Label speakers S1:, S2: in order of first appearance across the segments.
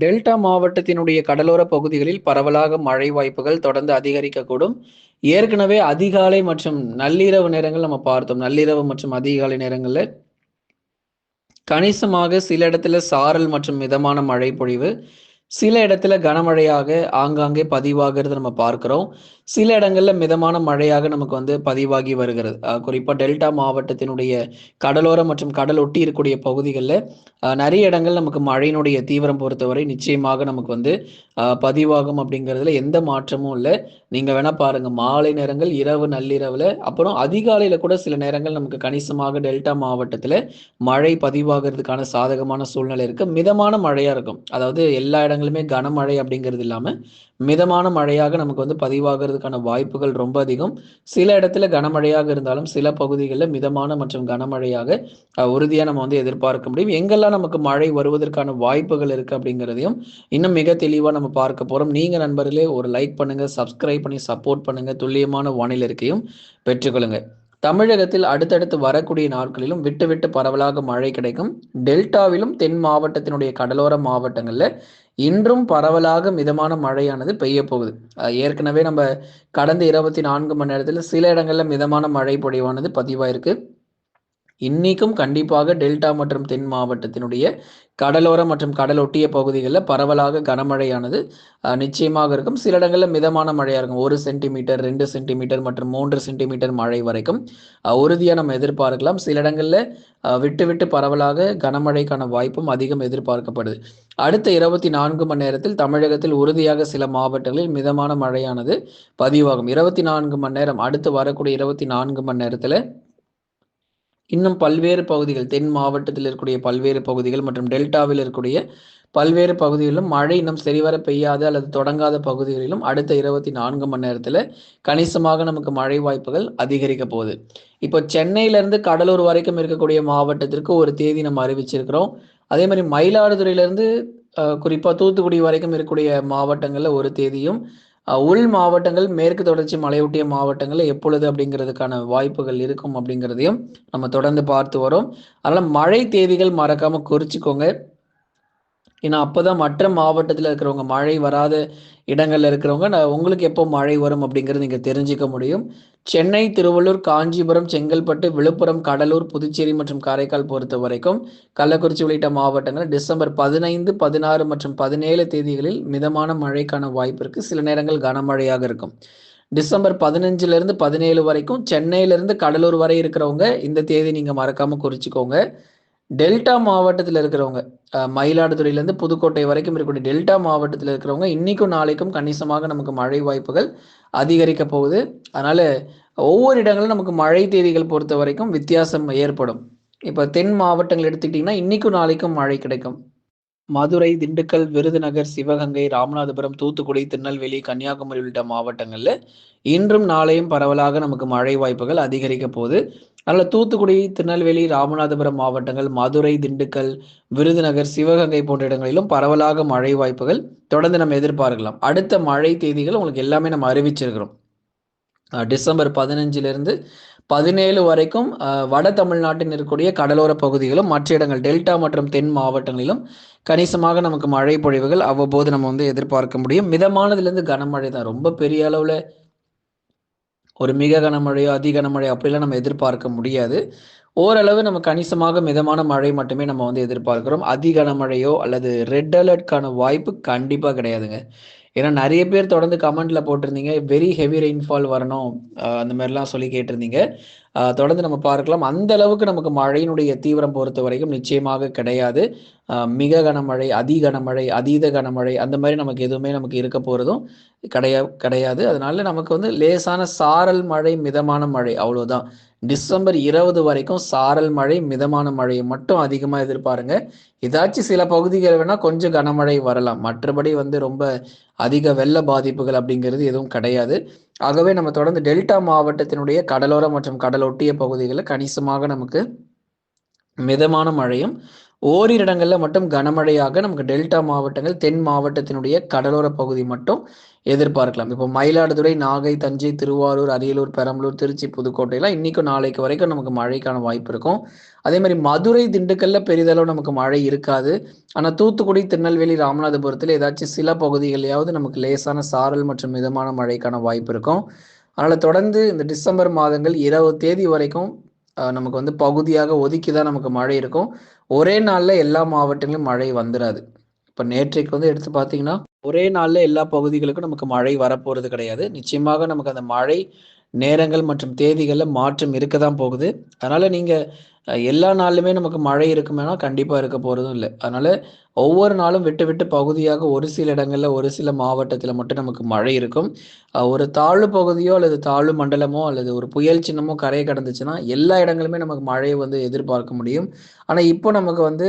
S1: Delta மாவட்டத்தினுடைய கடலோர பகுதிகளில் பரவலாக மழை வாய்ப்புகள் தொடர்ந்து அதிகரிக்கக்கூடும். ஏற்கனவே அதிகாலை மற்றும் நள்ளிரவு நேரங்கள் நம்ம பார்த்தோம். நள்ளிரவு மற்றும் அதிகாலை நேரங்களில் கணிசமாக சில இடத்துல சாரல் மற்றும் மிதமான மழை பொழிவு. சில இடத்துல கனமழையாக ஆங்காங்கே பதிவாகிறது நம்ம பார்க்கிறோம். சில இடங்கள்ல மிதமான மழையாக நமக்கு வந்து பதிவாகி வருகிறது. குறிப்பா டெல்டா மாவட்டத்தினுடைய கடலோரம் மற்றும் கடல் ஒட்டி இருக்கக்கூடிய பகுதிகளில் நிறைய இடங்கள் நமக்கு மழையினுடைய தீவிரம் பொறுத்தவரை நிச்சயமாக நமக்கு வந்து பதிவாகும் அப்படிங்கிறதுல எந்த மாற்றமும் இல்லை. நீங்க வேணா பாருங்க மாலை நேரங்கள் இரவு நள்ளிரவுல அப்புறம் அதிகாலையில கூட சில நேரங்கள் நமக்கு கணிசமாக டெல்டா மாவட்டத்துல மழை பதிவாகிறதுக்கான சாதகமான சூழ்நிலை இருக்கு. மிதமான மழையா இருக்கும். அதாவது எல்லா இடங்களும் கனமழை அப்படிங்கிறது இல்லாமல் மிதமான மழையாக நமக்கு வந்து பதிவாகிறதுக்கான வாய்ப்புகள் ரொம்ப அதிகம். சில இடத்துல கனமழையாக இருந்தாலும் சில பகுதிகளில் மிதமான மற்றும் கனமழையாக உறுதியாக நம்ம வந்து எதிர்பார்க்க முடியும். எங்கெல்லாம் நமக்கு மழை வருவதற்கான வாய்ப்புகள் இருக்கு அப்படிங்கிறதையும் இன்னும் மிக தெளிவாக நம்ம பார்க்க போகிறோம் நீங்கள் நண்பர்களே ஒரு லைக் பண்ணுங்கள் சப்ஸ்கிரைப் பண்ணி சப்போர்ட் பண்ணுங்கள் துல்லியமான வானிலை இருக்கையும் பெற்றுக்கொள்ளுங்கள் தமிழகத்தில் அடுத்தடுத்து வரக்கூடிய நாட்களிலும் விட்டு விட்டு பரவலாக மழை கிடைக்கும். டெல்டாவிலும் தென் மாவட்டத்தினுடைய கடலோர மாவட்டங்களில் இன்றும் பரவலாக மிதமான மழையானது பெய்ய போகுது. ஏற்கனவே நம்ம கடந்த இருபத்தி நான்கு மணி நேரத்தில் சில இடங்களில் மிதமான மழை பொழிவானது பதிவாயிருக்கு. இன்னைக்கும் கண்டிப்பாக டெல்டா மற்றும் தென் மாவட்டத்தினுடைய கடலோரம் மற்றும் கடலொட்டிய பகுதிகளில் பரவலாக கனமழையானது நிச்சயமாக இருக்கும். சில இடங்களில் மிதமான மழையாக இருக்கும். ஒரு சென்டிமீட்டர் ரெண்டு சென்டிமீட்டர் மற்றும் மூன்று சென்டிமீட்டர் மழை வரைக்கும் உறுதியாக நம்ம எதிர்பார்க்கலாம். சில இடங்களில் விட்டு விட்டு பரவலாக கனமழைக்கான வாய்ப்பும் அதிகம் எதிர்பார்க்கப்படுது. அடுத்த இருபத்தி நான்கு மணி நேரத்தில் தமிழகத்தில் உறுதியாக சில மாவட்டங்களில் மிதமான மழையானது பதிவாகும். இருபத்தி நான்கு மணி நேரம் அடுத்து வரக்கூடிய இருபத்தி நான்கு மணி நேரத்தில் இன்னும் பல்வேறு பகுதிகள் தென் மாவட்டத்தில் இருக்கக்கூடிய பல்வேறு பகுதிகள் மற்றும் டெல்டாவில் இருக்கக்கூடிய பல்வேறு பகுதிகளிலும் மழை இன்னும் சரிவர பெய்யாத அல்லது தொடங்காத பகுதிகளிலும் அடுத்த இருபத்தி நான்கு மணி நேரத்தில் கணிசமாக நமக்கு மழை வாய்ப்புகள் அதிகரிக்க போகுது. இப்போ சென்னையிலேருந்து கடலூர் வரைக்கும் இருக்கக்கூடிய மாவட்டத்திற்கு ஒரு தேதி நம்ம அறிவிச்சிருக்கிறோம். அதே மாதிரி மயிலாடுதுறையிலேருந்து குறிப்பாக தூத்துக்குடி வரைக்கும் இருக்கக்கூடிய மாவட்டங்களில் ஒரு தேதியும் உள் மாவட்டங்கள் மேற்கு தொடர்ச்சி மலையொட்டிய மாவட்டங்களில் எப்பொழுது அப்படிங்கிறதுக்கான வாய்ப்புகள் இருக்கும் அப்படிங்கிறதையும் நம்ம தொடர்ந்து பார்த்து வரோம். அதனால மழை தேதிகள் மறக்காம குறிச்சுக்கோங்க. ஏன்னா அப்போதான் மற்ற மாவட்டத்தில் இருக்கிறவங்க மழை வராத இடங்கள்ல இருக்கிறவங்க நான் உங்களுக்கு எப்போ மழை வரும் அப்படிங்கிறது நீங்க தெரிஞ்சுக்க முடியும். சென்னை திருவள்ளூர் காஞ்சிபுரம் செங்கல்பட்டு விழுப்புரம் கடலூர் புதுச்சேரி மற்றும் காரைக்கால் பொறுத்த வரைக்கும் கள்ளக்குறிச்சி உள்ளிட்ட மாவட்டங்கள் டிசம்பர் பதினைந்து பதினாறு மற்றும் பதினேழு தேதிகளில் மிதமான மழைக்கான வாய்ப்பு இருக்கு. சில நேரங்கள் கனமழையாக இருக்கும். டிசம்பர் பதினஞ்சுல இருந்து பதினேழு வரைக்கும் சென்னையிலேருந்து கடலூர் வரை இருக்கிறவங்க இந்த தேதி நீங்க மறக்காம குறிச்சுக்கோங்க. டெல்டா மாவட்டத்தில் இருக்கிறவங்க மயிலாடுதுறையிலேருந்து புதுக்கோட்டை வரைக்கும் இருக்கக்கூடிய டெல்டா மாவட்டத்தில் இருக்கிறவங்க இன்றைக்கும் நாளைக்கும் கணிசமாக நமக்கு மழை வாய்ப்புகள் அதிகரிக்க போகுது. அதனால் ஒவ்வொரு இடங்களும் நமக்கு மழை தேதிகள் பொறுத்த வரைக்கும் வித்தியாசம் ஏற்படும். இப்போ தென் மாவட்டங்கள் எடுத்துக்கிட்டிங்கன்னா இன்றைக்கும் நாளைக்கும் மழை கிடைக்கும். மதுரை திண்டுக்கல் விருதுநகர் சிவகங்கை ராமநாதபுரம் தூத்துக்குடி திருநெல்வேலி கன்னியாகுமரி உள்ளிட்ட மாவட்டங்களில் இன்றும் நாளையும் பரவலாக நமக்கு மழை வாய்ப்புகள் அதிகரிக்க போகுது. நல்ல தூத்துக்குடி திருநெல்வேலி ராமநாதபுரம் மாவட்டங்கள் மதுரை திண்டுக்கல் விருதுநகர் சிவகங்கை போன்ற இடங்களிலும் பரவலாக மழை வாய்ப்புகள் தொடர்ந்து நம்ம எதிர்பார்க்கலாம். அடுத்த மழை தேதிகள் உங்களுக்கு எல்லாமே நம்ம அறிவிச்சிருக்கிறோம். டிசம்பர் பதினஞ்சிலிருந்து பதினேழு வரைக்கும் வட தமிழ்நாட்டில் இருக்கக்கூடிய கடலோர பகுதிகளும் மற்ற இடங்கள் டெல்டா மற்றும் தென் மாவட்டங்களிலும் கணிசமாக நமக்கு மழை பொழிவுகள் அவ்வப்போது நம்ம வந்து எதிர்பார்க்க முடியும். மிதமானதுலேருந்து கனமழை தான் ரொம்ப பெரிய அளவில் ஒரு மிக கனமழையோ அதி கனமழையோ அப்படிலாம் நம்ம எதிர்பார்க்க முடியாது. ஓரளவு நம்ம கணிசமாக மிதமான மழை மட்டுமே நம்ம வந்து எதிர்பார்க்கிறோம். அதி கனமழையோ அல்லது ரெட் அலர்ட்கான வாய்ப்பு கண்டிப்பாக கிடையாதுங்க. ஏன்னா நிறைய பேர் தொடர்ந்து கமெண்ட்ல போட்டிருந்தீங்க. வெரி ஹெவி ரெயின்ஃபால் வரணும் அந்த மாதிரிலாம் சொல்லி கேட்டிருந்தீங்க. தொடர்ந்து நம்ம பார்க்கலாம். அந்த அளவுக்கு நமக்கு மழையினுடைய தீவிரம் பொறுத்த வரைக்கும் நிச்சயமாக கிடையாது. மிக கனமழை அதி கனமழை அதீத கனமழை அந்த மாதிரி நமக்கு எதுவுமே நமக்கு இருக்க போகிறதும் கிடையா கிடையாது. அதனால நமக்கு வந்து லேசான சாரல் மழை மிதமான மழை அவ்வளோதான் டிசம்பர் இருபது வரைக்கும் சாரல் மழை மிதமான மழையை மட்டும் அதிகமாக எதிர்பாருங்க. ஏதாச்சும் சில பகுதிகள் வேணால் கொஞ்சம் கனமழை வரலாம். மற்றபடி வந்து ரொம்ப அதிக வெள்ள பாதிப்புகள் அப்படிங்கிறது எதுவும் கிடையாது. ஆகவே நம்ம தொடர்ந்து டெல்டா மாவட்டத்தினுடைய கடலோர மற்றும் கடலொட்டிய பகுதிகளில் கணிசமாக நமக்கு மிதமான மழையும் ஓரிரு இடங்களில் மட்டும் கனமழையாக நமக்கு டெல்டா மாவட்டங்கள் தென் மாவட்டத்தினுடைய கடலோர பகுதி மட்டும் எதிர்பார்க்கலாம். இப்போ மயிலாடுதுறை நாகை தஞ்சை திருவாரூர் அரியலூர் பெரம்பலூர் திருச்சி புதுக்கோட்டையெல்லாம் இன்னைக்கும் நாளைக்கு வரைக்கும் நமக்கு மழைக்கான வாய்ப்பு இருக்கும். அதே மாதிரி மதுரை திண்டுக்கல்ல பெரிதளவு நமக்கு மழை இருக்காது. ஆனால் தூத்துக்குடி திருநெல்வேலி ராமநாதபுரத்தில் ஏதாச்சும் சில பகுதிகளையாவது நமக்கு லேசான சாரல் மற்றும் மிதமான மழைக்கான வாய்ப்பு இருக்கும். அதனால் தொடர்ந்து இந்த டிசம்பர் மாதங்கள் இருபது தேதி வரைக்கும் நமக்கு வந்து பகுதியாக ஒதுக்கி தான் நமக்கு மழை இருக்கும். ஒரே நாளில் எல்லா மாவட்டங்களிலும் மழை வந்துடாது இப்போ நேற்றைக்கு வந்து எடுத்து பார்த்தீங்கன்னா ஒரே நாளில் எல்லா பகுதிகளுக்கும் நமக்கு மழை வரப்போகிறது கிடையாது. நிச்சயமாக நமக்கு அந்த மழை நேரங்கள் மற்றும் தேதிகளில் மாற்றம் இருக்க தான் போகுது. அதனால் நீங்கள் எல்லா நாளுமே நமக்கு மழை இருக்குமேனா கண்டிப்பாக இருக்க போகிறதும் இல்லை. அதனால் ஒவ்வொரு நாளும் விட்டு விட்டு பகுதியாக ஒரு சில இடங்களில் ஒரு சில மாவட்டத்தில் மட்டும் நமக்கு மழை இருக்கும். ஒரு தாழ்வு பகுதியோ அல்லது தாழ்வு மண்டலமோ அல்லது ஒரு புயல் சின்னமோ கரையை கடந்துச்சுன்னா எல்லா இடங்களுமே நமக்கு மழையை வந்து எதிர்பார்க்க முடியும். ஆனால் இப்போ நமக்கு வந்து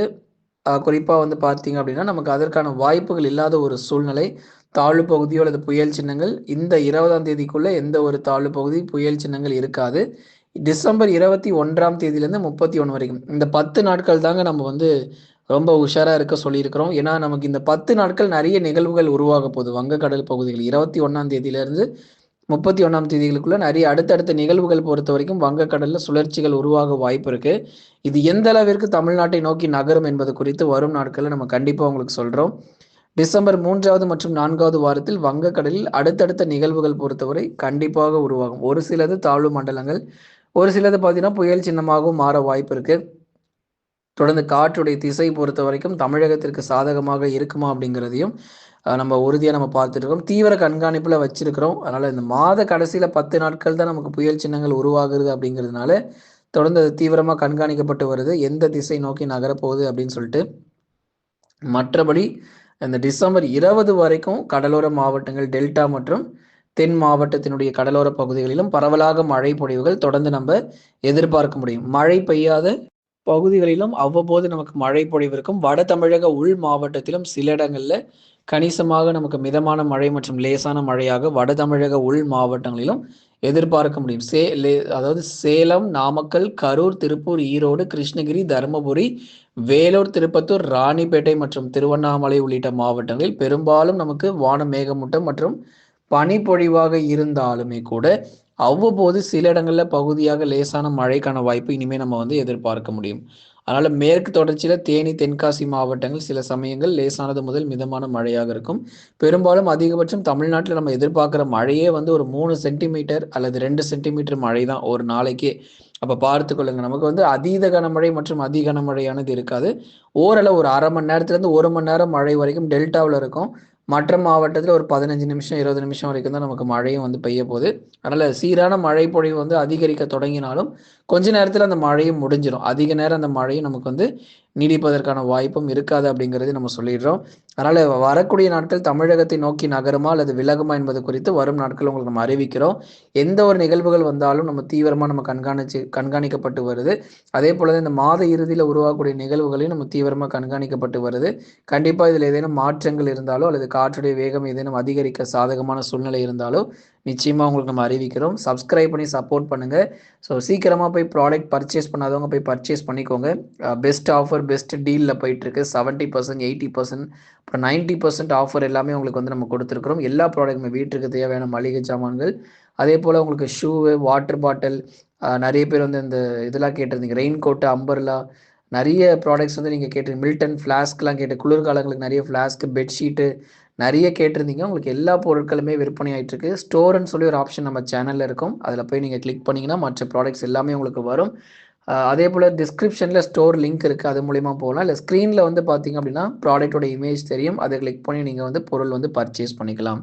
S1: குறிப்பாக வந்து பார்த்தீங்க அப்படின்னா நமக்கு அதற்கான வாய்ப்புகள் இல்லாத ஒரு சூழ்நிலை. தாழ்வு பகுதியோ அல்லது புயல் சின்னங்கள் இந்த இருபதாம் தேதிக்குள்ளே எந்த ஒரு தாழ்வு பகுதி புயல் சின்னங்கள் இருக்காது. டிசம்பர் இருபத்தி ஒன்றாம் தேதியிலேருந்து முப்பத்தி ஒன்று வரைக்கும். இந்த பத்து நாட்கள் தாங்க நம்ம வந்து ரொம்ப உஷாராக இருக்க சொல்லியிருக்கிறோம். ஏன்னா நமக்கு இந்த பத்து நாட்கள் நிறைய நிகழ்வுகள் உருவாக போகுது. வங்கக்கடல் பகுதிகள் இருபத்தி ஒன்றாம் தேதியிலேருந்து முப்பத்தி ஒன்றாம் தேதிகளுக்குள்ள நிறைய அடுத்தடுத்த நிகழ்வுகள் பொறுத்த வரைக்கும் வங்கக்கடலில் சுழற்சிகள் உருவாக வாய்ப்பு இருக்கு. இது எந்த அளவிற்கு தமிழ்நாட்டை நோக்கி நகரும் என்பது குறித்து வரும் நாட்களில் நம்ம கண்டிப்பாக உங்களுக்கு சொல்கிறோம் டிசம்பர் மூன்றாவது மற்றும் நான்காவது வாரத்தில் வங்கக்கடலில் அடுத்தடுத்த நிகழ்வுகள் பொறுத்தவரை கண்டிப்பாக உருவாகும். ஒரு சிலது தாழ்வு மண்டலங்கள் ஒரு சிலது பார்த்தீங்கன்னா புயல் சின்னமாகவும் மாற வாய்ப்பு இருக்கு. தொடர்ந்து காற்றுடைய திசை பொறுத்த வரைக்கும் தமிழகத்திற்கு சாதகமாக இருக்குமா அப்படிங்கிறதையும் நம்ம உறுதியாக நம்ம பார்த்துட்ருக்கோம் தீவிர கண்காணிப்பில் வச்சிருக்கிறோம். அதனால் இந்த மாத கடைசியில் பத்து நாட்கள் தான் நமக்கு புயல் சின்னங்கள் உருவாகுது அப்படிங்கிறதுனால தொடர்ந்து அது தீவிரமாக கண்காணிக்கப்பட்டு வருது. எந்த திசை நோக்கி நகரப்போகுது அப்படின்னு சொல்லிட்டு மற்றபடி இந்த டிசம்பர் இருபது வரைக்கும் கடலோர மாவட்டங்கள் டெல்டா மற்றும் தென் மாவட்டத்தினுடைய கடலோர பகுதிகளிலும் பரவலாக மழை பொழிவுகள் தொடர்ந்து நம்ம எதிர்பார்க்க முடியும். மழை பெய்யாத பகுதிகளிலும் அவ்வப்போது நமக்கு மழை பொழிவு இருக்கும். வட தமிழக உள் மாவட்டத்திலும் சில இடங்கள்ல கணிசமாக நமக்கு மிதமான மழை மற்றும் லேசான மழையாக வட தமிழக உள் மாவட்டங்களிலும் எதிர்பார்க்க முடியும். சே லே அதாவது சேலம் நாமக்கல் கரூர் திருப்பூர் ஈரோடு கிருஷ்ணகிரி தருமபுரி வேலூர் திருப்பத்தூர் ராணிப்பேட்டை மற்றும் திருவண்ணாமலை உள்ளிட்ட மாவட்டங்களில் பெரும்பாலும் நமக்கு வான மேகமூட்டம் மற்றும் பனிப்பொழிவாக இருந்தாலுமே கூட அவ்வப்போது சில இடங்களில் பகுதியாக லேசான மழைக்கான வாய்ப்பு இனிமேல் நம்ம வந்து எதிர்பார்க்க முடியும். அதனால மேற்கு தொடர்ச்சியில் தேனி தென்காசி மாவட்டங்கள் சில சமயங்கள் லேசானது முதல் மிதமான மழையாக இருக்கும். பெரும்பாலும் அதிகபட்சம் தமிழ்நாட்டில் நம்ம எதிர்பார்க்குற மழையே வந்து ஒரு மூணு சென்டிமீட்டர் அல்லது ரெண்டு சென்டிமீட்டர் மழை தான் ஒரு நாளைக்கே. அப்போ பார்த்துக்கொள்ளுங்க நமக்கு வந்து அதீத கனமழை மற்றும் அதி கனமழையானது இருக்காது. ஓரளவு ஒரு அரை மணி நேரத்துலேருந்து ஒரு மணி நேரம் மழை வரைக்கும் டெல்டாவில் இருக்கும். மற்ற மாவட்டத்தில் ஒரு பதினஞ்சு நிமிஷம் இருபது நிமிஷம் வரைக்கும் தான் நமக்கு மழையும் வந்து பெய்ய போகுது. அதனால் சீரான மழை பொழிவு வந்து அதிகரிக்க தொடங்கினாலும் கொஞ்ச நேரத்தில் அந்த மழையும் முடிஞ்சிடும் அதிக நேரம் அந்த மழையும் நமக்கு வந்து நீடிப்பதற்கான வாய்ப்பும் இருக்காது அப்படிங்கிறது நம்ம சொல்லிடுறோம். அதனால் வரக்கூடிய நாட்கள் தமிழகத்தை நோக்கி நகருமா அல்லது விலகுமா என்பது குறித்து வரும் நாட்கள் உங்களுக்கு நம்ம அறிவிக்கிறோம். எந்த ஒரு நிகழ்வுகள் வந்தாலும் நம்ம தீவிரமாக நம்ம கண்காணிச்சு கண்காணிக்கப்பட்டு வருது. அதே போல இந்த மாத இறுதியில் உருவாகக்கூடிய நிகழ்வுகளையும் நம்ம தீவிரமாக கண்காணிக்கப்பட்டு வருது. கண்டிப்பாக இதில் ஏதேனும் மாற்றங்கள் இருந்தாலோ அல்லது காற்றுடைய வேகம் ஏதேனும் அதிகரிக்க சாதகமான சூழ்நிலை இருந்தாலோ நிச்சயமாக உங்களுக்கு நம்ம அறிவிக்கிறோம். சப்ஸ்கிரைப் பண்ணி சப்போர்ட் பண்ணுங்கள் ஸோ சீக்கிரமாக போய் ப்ராடக்ட் பர்ச்சேஸ் பண்ணாதவங்க போய் பர்ச்சேஸ் பண்ணிக்கோங்க. பெஸ்ட் ஆஃபர் பெஸ்ட் டீலில் போயிட்டுருக்கு செவன்ட்டி பர்சன்ட் எயிட்டி பர்சன்ட் அப்புறம் நைன்ட்டி பர்சன்ட் ஆஃபர் எல்லாமே உங்களுக்கு வந்து நம்ம கொடுத்துருக்குறோம். எல்லா ப்ராடக்ட்டுமே வீட்டுக்கு தேவையான மளிகை சாமான்கள். அதே போல் உங்களுக்கு ஷூவு வாட்டர் பாட்டில் நிறைய பேர் வந்து இந்த இதெல்லாம் கேட்டிருந்தீங்க. ரெயின் கோட்டு அம்பர்லா நிறைய ப்ராடக்ட்ஸ் வந்து நீங்கள் கேட்டு மில்டன் ஃப்ளாஸ்க்லாம் கேட்டு குளிர்காலங்களுக்கு நிறைய ஃப்ளாஸ்க்கு பெட்ஷீட்டு நிறைய கேட்டிருந்தீங்க. உங்களுக்கு எல்லா பொருட்களுமே விற்பனை ஆகிட்டு இருக்கு ஸ்டோர்னு சொல்லி ஒரு ஆப்ஷன் நம்ம சேனலில் இருக்கும். அதில் போய் நீங்கள் கிளிக் பண்ணிங்கன்னா மற்ற ப்ராடக்ட்ஸ் எல்லாமே உங்களுக்கு வரும். அதே போல் டிஸ்கிரிப்ஷனில் ஸ்டோர் லிங்க் இருக்குது அது மூலிமா போகலாம். இல்லை ஸ்க்ரீனில் வந்து பார்த்தீங்க அப்படின்னா ப்ராடக்டோட இமேஜ் தெரியும். அதை கிளிக் பண்ணி நீங்கள் வந்து பொருள் வந்து பர்ச்சேஸ் பண்ணிக்கலாம்.